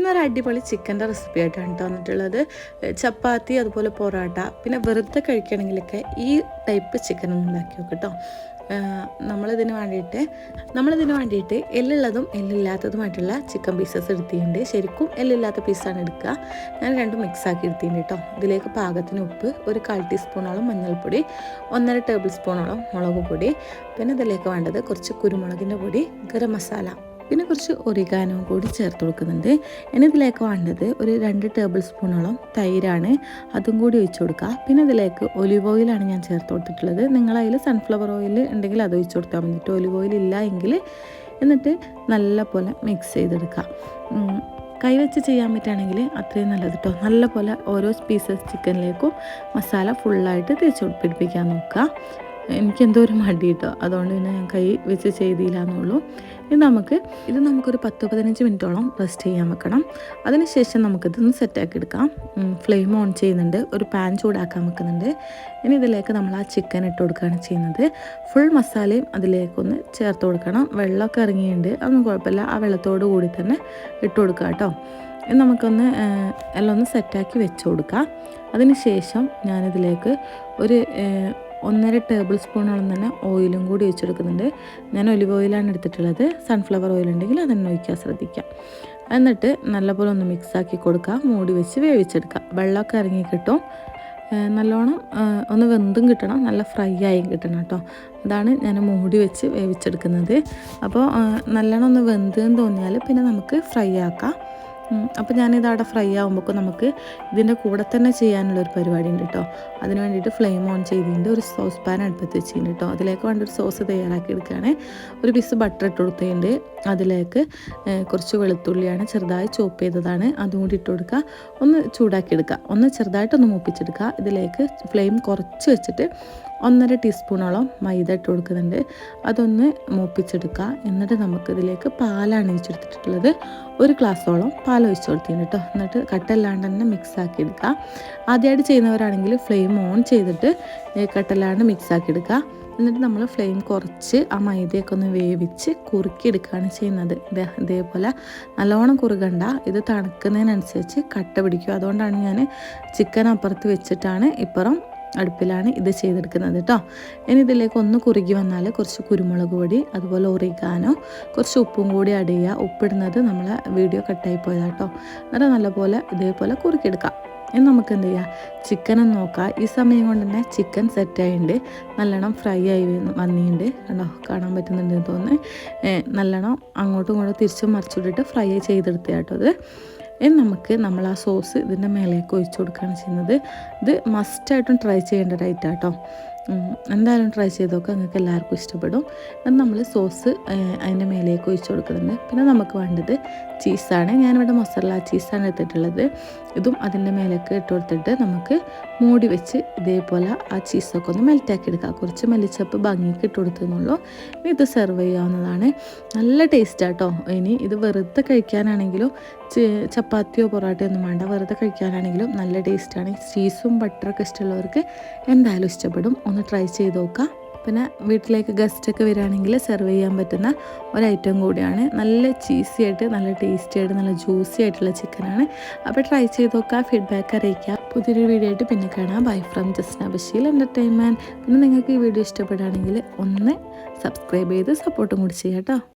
ഇന്നൊരു അടിപൊളി ചിക്കന്റെ റെസിപ്പി ആയിട്ടാണ് കേട്ടോ വന്നിട്ടുള്ളത്. ചപ്പാത്തി അതുപോലെ പൊറോട്ട പിന്നെ വെറുതെ കഴിക്കണമെങ്കിലൊക്കെ ഈ ടൈപ്പ് ചിക്കൻ ഒന്ന് ഉണ്ടാക്കി നോക്കും കേട്ടോ. നമ്മളിതിന് വേണ്ടിയിട്ട് നമ്മളിതിന് വേണ്ടിയിട്ട് എല്ലുള്ളതും എല്ലില്ലാത്തതുമായിട്ടുള്ള ചിക്കൻ പീസസ് എടുത്തിട്ടുണ്ട്. ശരിക്കും എല്ലില്ലാത്ത പീസാണ് എടുക്കുക. ഞാൻ രണ്ടും മിക്സ് ആക്കി എടുത്തിട്ടുണ്ട് കേട്ടോ. ഇതിലേക്ക് പാകത്തിന് ഉപ്പ് ഒരു കാൽ ടീസ്പൂണോളം മഞ്ഞൾപ്പൊടി ഒന്നര ടേബിൾ സ്പൂണോളം മുളക് പൊടി പിന്നെ ഇതിലേക്ക് വേണ്ടത് കുറച്ച് കുരുമുളകിന്റെ പൊടി ഗരം മസാല പിന്നെ കുറച്ച് ഒരിഗാനവും കൂടി ചേർത്ത് കൊടുക്കുന്നുണ്ട്. ഇനി ഇതിലേക്ക് വേണ്ടത് ഒരു രണ്ട് ടേബിൾ സ്പൂണോളം തൈരാണ്. അതും കൂടി ഒഴിച്ച് കൊടുക്കുക. പിന്നെ ഇതിലേക്ക് ഒലിവ് ഓയിലാണ് ഞാൻ ചേർത്ത് കൊടുത്തിട്ടുള്ളത്. നിങ്ങളതിൽ സൺഫ്ലവർ ഓയിൽ ഉണ്ടെങ്കിൽ അത് ഒഴിച്ച് കൊടുത്താൽ മതി. ഒലിവ് ഓയിൽ ഇല്ല എങ്കിൽ എന്നിട്ട് നല്ല പോലെ മിക്സ് ചെയ്തെടുക്കുക കൈവച്ച് ചെയ്യാൻ പറ്റുകയാണെങ്കിൽ അത്രയും നല്ലത് കേട്ടോ നല്ല പോലെ ഓരോ പീസസ് ചിക്കനിലേക്കും മസാല ഫുള്ളായിട്ട് തേച്ച് പിടിപ്പിക്കാൻ നോക്കുക. എനിക്കെന്തോ ഒരു മടി കേട്ടോ അതുകൊണ്ട് പിന്നെ ഞാൻ കൈ വെച്ച് ചെയ്തില്ല എന്നുള്ളൂ ഇത് നമുക്ക് ഇത് നമുക്കൊരു പത്ത് പതിനഞ്ച് മിനിറ്റോളം റെസ്റ്റ് ചെയ്യാൻ വെക്കണം. അതിനുശേഷം നമുക്കിതൊന്ന് സെറ്റാക്കി എടുക്കാം. ഫ്ലെയിം ഓൺ ചെയ്യുന്നുണ്ട്. ഒരു പാൻ ചൂടാക്കാൻ വെക്കുന്നുണ്ട്. ഇനി ഇതിലേക്ക് നമ്മൾ ആ ചിക്കൻ ഇട്ട് കൊടുക്കുകയാണ് ചെയ്യുന്നത്. ഫുൾ മസാലയും അതിലേക്കൊന്ന് ചേർത്ത് കൊടുക്കണം. വെള്ളമൊക്കെ ഇറങ്ങിയിട്ടുണ്ട്. അതൊന്നും കുഴപ്പമില്ല. ആ വെള്ളത്തോട് കൂടി തന്നെ ഇട്ട് കൊടുക്കുക കേട്ടോ. നമുക്കൊന്ന് എല്ലാം ഒന്ന് സെറ്റാക്കി വെച്ച് കൊടുക്കാം. അതിന് ശേഷം ഞാനിതിലേക്ക് ഒരു ഒന്നര ടേബിൾ സ്പൂണോളം തന്നെ ഓയിലും കൂടി ഒഴിച്ചെടുക്കുന്നുണ്ട്. ഞാൻ ഒലിവ് ഓയിലാണ് എടുത്തിട്ടുള്ളത്. സൺഫ്ലവർ ഓയിൽ ഉണ്ടെങ്കിൽ അതെന്നെ ഒഴിക്കാൻ ശ്രദ്ധിക്കാം. എന്നിട്ട് നല്ലപോലെ ഒന്ന് മിക്സാക്കി കൊടുക്കുക. മൂടി വെച്ച് വേവിച്ചെടുക്കുക. വെള്ളമൊക്കെ ഇറങ്ങി കിട്ടും. നല്ലോണം ഒന്ന് വെന്തും കിട്ടണം. നല്ല ഫ്രൈ ആയും കിട്ടണം കേട്ടോ. അതാണ് ഞാൻ മൂടി വെച്ച് വേവിച്ചെടുക്കുന്നത്. അപ്പോൾ നല്ലോണം ഒന്ന് വെന്തെന്ന് തോന്നിയാൽ പിന്നെ നമുക്ക് ഫ്രൈ ആക്കാം. അപ്പോൾ ഞാനിത് അവിടെ ഫ്രൈ ആകുമ്പോൾ നമുക്ക് ഇതിന്റെ കൂടെ തന്നെ ചെയ്യാനുള്ള ഒരു പരിപാടി ഉണ്ട് കേട്ടോ അതിന് വേണ്ടിയിട്ട് ഫ്ലെയിം ഓൺ ചെയ്തിട്ടുണ്ട് ഒരു സോസ് പാൻ അടുപ്പത്ത് വെച്ചിട്ടുണ്ട് കേട്ടോ അതിലേക്ക് വേണ്ട ഒരു സോസ് തയ്യാറാക്കി എടുക്കുകയാണ്. ഒരു പീസ് ബട്ടർ ഇട്ട് കൊടുത്തിട്ടുണ്ട് അതിലേക്ക് കുറച്ച് വെളുത്തുള്ളിയാണ് ചെറുതായി ചോപ്പ് ചെയ്തതാണ്. അതും കൂടി ഇട്ട് കൊടുക്കുക. ഒന്ന് ചൂടാക്കി എടുക്കുക. ഒന്ന് ചെറുതായിട്ടൊന്ന് മൂപ്പിച്ചെടുക്കുക. ഇതിലേക്ക് ഫ്ലെയിം കുറച്ച് വെച്ചിട്ട് ഒന്നര ടീസ്പൂണോളം മൈദ ഇട്ട് കൊടുക്കുന്നുണ്ട്. അതൊന്ന് മൂപ്പിച്ചെടുക്കുക. എന്നിട്ട് നമുക്കിതിലേക്ക് പാലാണ് ഒഴിച്ചെടുത്തിട്ടുള്ളത്. ഒരു ഗ്ലാസ്സോളം പാൽ ഒഴിച്ചു കൊടുത്തിന് കേട്ടോ. എന്നിട്ട് കട്ടല്ലാണ്ട് തന്നെ മിക്സ് ആക്കി എടുക്കുക. ആദ്യമായിട്ട് ചെയ്യുന്നവരാണെങ്കിൽ ഫ്ലെയിം ഓൺ ചെയ്തിട്ട് കട്ടല്ലാണ്ട് മിക്സ് ആക്കി എടുക്കുക. എന്നിട്ട് നമ്മൾ ഫ്ലെയിം കുറച്ച് ആ മൈദയൊക്കെ ഒന്ന് വേവിച്ച് കുറുക്കിയെടുക്കുകയാണ് ചെയ്യുന്നത്. ഇതേപോലെ നല്ലോണം കുറുകണ്ട. ഇത് തണുക്കുന്നതിനനുസരിച്ച് കട്ട പിടിക്കും. അതുകൊണ്ടാണ് ഞാൻ ചിക്കൻ അപ്പുറത്ത് വെച്ചിട്ടാണ് ഇപ്പുറം അടുപ്പിലാണ് ഇത് ചെയ്തെടുക്കുന്നത് കേട്ടോ. ഇനി ഇതിലേക്ക് ഒന്ന് കുറുകി വന്നാൽ കുറച്ച് കുരുമുളക് പൊടി അതുപോലെ ഒറിഗാനോ കുറച്ച് ഉപ്പും കൂടി ആഡ് ചെയ്യുക. ഉപ്പിടുന്നത് നമ്മളെ വീഡിയോ കട്ടായി പോയതാണ് കേട്ടോ. എന്നിട്ട് നല്ലപോലെ ഇതേപോലെ കുറുക്കിയെടുക്കാം. ഇനി നമുക്ക് എന്ത് ചെയ്യാം? ചിക്കൻ നോക്കാം. ഈ സമയം കൊണ്ട് തന്നെ ചിക്കൻ സെറ്റായിട്ടുണ്ട് നല്ലോണം ഫ്രൈ ആയി വന്നിട്ടുണ്ട്. കണ്ടോ? കാണാൻ പറ്റുന്നുണ്ടെന്ന് തോന്നുന്നു. നല്ലോണം അങ്ങോട്ടും ഇങ്ങോട്ടും തിരിച്ചും മറിച്ചിട്ടിട്ട് ഫ്രൈ ചെയ്തെടുത്ത കേട്ടോ അത് ഇനി നമുക്ക് നമ്മൾ ആ സോസ് ഇതിന്റെ മേലേക്ക് ഒഴിച്ചു കൊടുക്കുകയാണ് ചെയ്യുന്നത്. ഇത് മസ്റ്റായിട്ടും ട്രൈ ചെയ്യേണ്ട കേട്ടോ എന്തായാലും ട്രൈ ചെയ്ത് നിങ്ങൾക്ക് എല്ലാവർക്കും ഇഷ്ടപ്പെടും. അത് നമ്മൾ സോസ് അതിന്റെ മേലേക്ക് ഒഴിച്ചു കൊടുക്കുന്നുണ്ട്. പിന്നെ നമുക്ക് വേണ്ടത് ചീസാണ് ഞാനിവിടെ മസാല ചീസാണ് എടുത്തിട്ടുള്ളത്. ഇതും അതിന്റെ മേലേക്ക് ഇട്ട് കൊടുത്തിട്ട് നമുക്ക് മൂടി വെച്ച് ഇതേപോലെ ആ ചീസൊക്കെ ഒന്ന് മെൽറ്റാക്കി എടുക്കുക കുറച്ച് മല്ലിച്ചപ്പ് ഭംഗിക്ക് ഇട്ട് കൊടുത്തുന്നുള്ളൂ ഇനി ഇത് സെർവ് ചെയ്യാവുന്നതാണ്. നല്ല ടേസ്റ്റ് ആട്ടോ. ഇനി ഇത് വെറുതെ കഴിക്കാനാണെങ്കിലും ചപ്പാത്തിയോ പൊറോട്ടയോ ഒന്നും വേണ്ട. വെറുതെ കഴിക്കാനാണെങ്കിലും നല്ല ടേസ്റ്റാണ്. ചീസും ബട്ടറൊക്കെ ഇഷ്ടമുള്ളവർക്ക് എന്തായാലും ഇഷ്ടപ്പെടും. ഒന്ന് ട്രൈ ചെയ്ത് നോക്കാം. പിന്നെ വീട്ടിലേക്ക് ഗസ്റ്റൊക്കെ വരികയാണെങ്കിൽ സെർവ് ചെയ്യാൻ പറ്റുന്ന ഒരു ഐറ്റം കൂടിയാണ്. നല്ല ചീസി ആയിട്ട് നല്ല ടേസ്റ്റി ആയിട്ട് നല്ല ജ്യൂസി ആയിട്ടുള്ള ചിക്കനാണ് അപ്പോൾ ട്രൈ ചെയ്ത് നോക്കുക ഫീഡ്ബാക്ക് അറിയിക്കുക പുതിയൊരു വീഡിയോ ആയിട്ട് പിന്നെ കാണാം. Bye from Jasna Basheel entertainment പിന്നെ നിങ്ങൾക്ക് ഈ വീഡിയോ ഇഷ്ടപ്പെടുകയാണെങ്കിൽ ഒന്ന് സബ്സ്ക്രൈബ് ചെയ്ത് സപ്പോർട്ടും കൂടി ചെയ്യാം കേട്ടോ